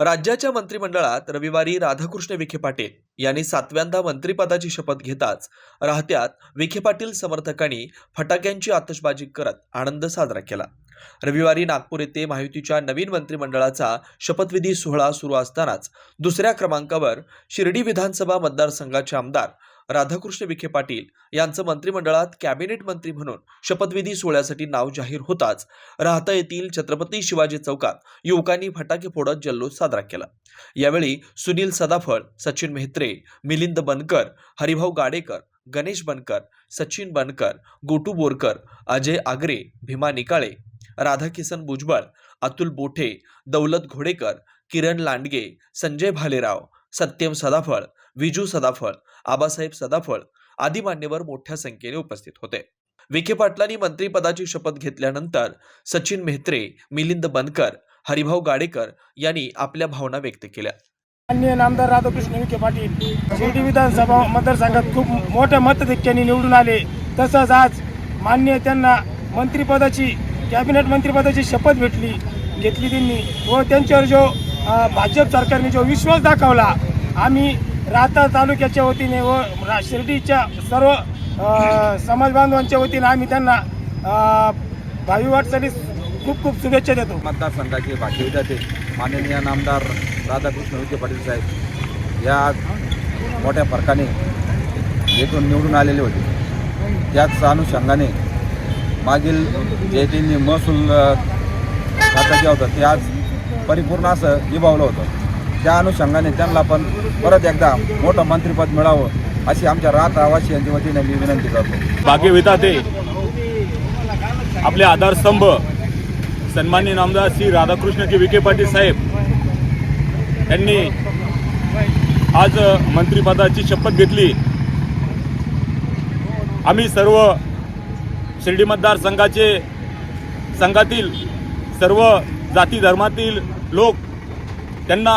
राज्याच्या मंत्रिमंडळात रविवारी राधाकृष्ण विखे पाटील यांनी सातव्यांदा मंत्रिपदाची शपथ घेताच राहत्यात विखे पाटील समर्थकांनी फटाक्यांची आतषबाजी करत आनंद साजरा केला. रविवारी नागपूर येथे महायुतीच्या नवीन मंत्रिमंडळाचा शपथविधी सोहळा सुरू असतानाच दुसऱ्या क्रमांकावर शिर्डी विधानसभा मतदारसंघाचे आमदार राधाकृष्ण विखे पाटील यांचं मंत्रिमंडळात कॅबिनेट मंत्री म्हणून शपथविधी सोहळ्यासाठी नाव जाहीर होताच राहता येथील छत्रपती शिवाजी चौकात युवकांनी फटाके फोडत जल्लोष साजरा केला. यावेळी सुनील सदाफळ सचिन मेहत्रे मिलिंद बनकर हरिभाऊ गाडेकर गणेश बनकर सचिन बनकर गोटू बोरकर अजय आगरे भीमा निकाळे राधाकिसन भुजबळ अतुल बोठे दौलत घोडेकर किरण लांडगे संजय भालेराव सत्यम सदाफळ विजू सदाफळ आबासाहेब सदाफळ आदी मान्यवर मोठ्या संख्येने उपस्थित होते. विखे पाटलांनी मंत्रीपदाची शपथ घेतल्यानंतर सचिन मेहत्रे मिलिंद बनकर हरिभाऊ गाडेकर यांनी आपल्या भावना व्यक्त केल्या. माननीय नामदार राधाकृष्ण विखे पाटील शिर्डी विधानसभा मतदारसंघात खूप मोठ्या मतधिक्याने निवडून आले. तसंच आज मान्य त्यांना मंत्रिपदाची कॅबिनेट मंत्रिपदाची शपथ भेटली घेतली त्यांनी व त्यांच्यावर जो भाजप सरकारने जो विश्वास दाखवला आम्ही राहता तालुक्याच्या वतीने व शिर्डीच्या सर्व समाज बांधवांच्या वतीने आम्ही त्यांना भावी वाटचालीस खूप खूप शुभेच्छा देतो. मतदारसंघाचे भाग्य विधाते माननीय नामदार राधाकृष्ण विखे पाटील साहेब या मोठ्या फरकाने येथून निवडून आलेले होते. त्याच अनुषंगाने मागील जे त्यांनी महसूल अ, खातं होतं ते आज परिपूर्ण असं विभावलं होतं. त्या अनुषंगाने त्यांना पण परत एकदा मोठं मंत्रिपद मिळावं अशी आमच्या रात आवासी यांच्या वतीने मी विनंती करतो. भाग्यविधाते आपले आधारस्तंभ सन्मान्य नामदार श्री राधाकृष्ण के विखे पाटील साहेब यांनी आज मंत्रिपदाची शपथ घेतली. आम्ही सर्व शिर्डी मतदारसंघाचे संघातील सर्व जाती धर्मातील लोक त्यांना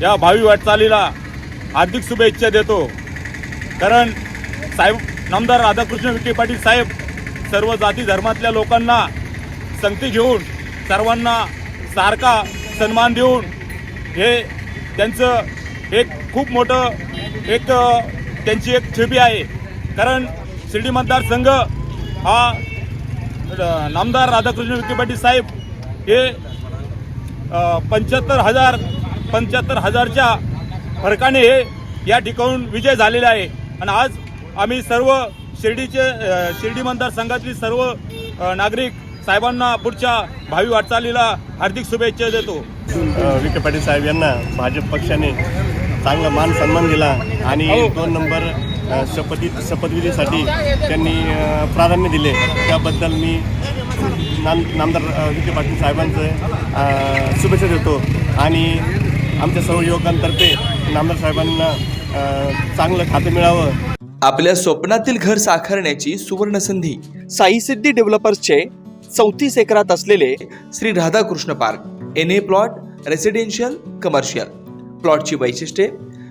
या भावी वाटचालीला हार्दिक शुभेच्छा देतो. कारण साहेब नामदार राधाकृष्ण विखे पाटील साहेब सर्व जाती धर्मातल्या लोकांना संगती घेऊन सर्वांना सारखा सन्मान देऊन हे त्यांचं एक खूप मोठं एक त्यांची एक छबी आहे. कारण शिर्डी मतदारसंघ हा नामदार राधाकृष्ण विखे पाटील साहेब हे पंच्याहत्तर हजार पंच्याहत्तर हजारच्या फरकाने हे या ठिकाणून विजय झालेला आहे. आणि आज आम्ही सर्व शिर्डीचे शिर्डी मतदारसंघातील सर्व नागरिक साहेबांना पुढच्या भावी वाटचालीला हार्दिक शुभेच्छा देतो. विखे पाटील साहेब यांना भाजप पक्षाने चांगला मान सन्मान दिला आणि दोन नंबर शपथी शपथविधीसाठी त्यांनी प्राधान्य दिले. त्याबद्दल मी नाम नामदार विखे पाटील साहेबांचं शुभेच्छा देतो. आणि आमच्या सर्व युवकांतर्फे नामदार साहेबांना चांगलं खातं मिळावं. आपल्या स्वप्नातील घर साकारण्याची सुवर्ण संधी साई सिद्धी डेव्हलपर्सचे चौतीस एकरात असलेले Shri Radhakrishna park N A plot residential commercial प्लॉटची वैशिष्ट्ये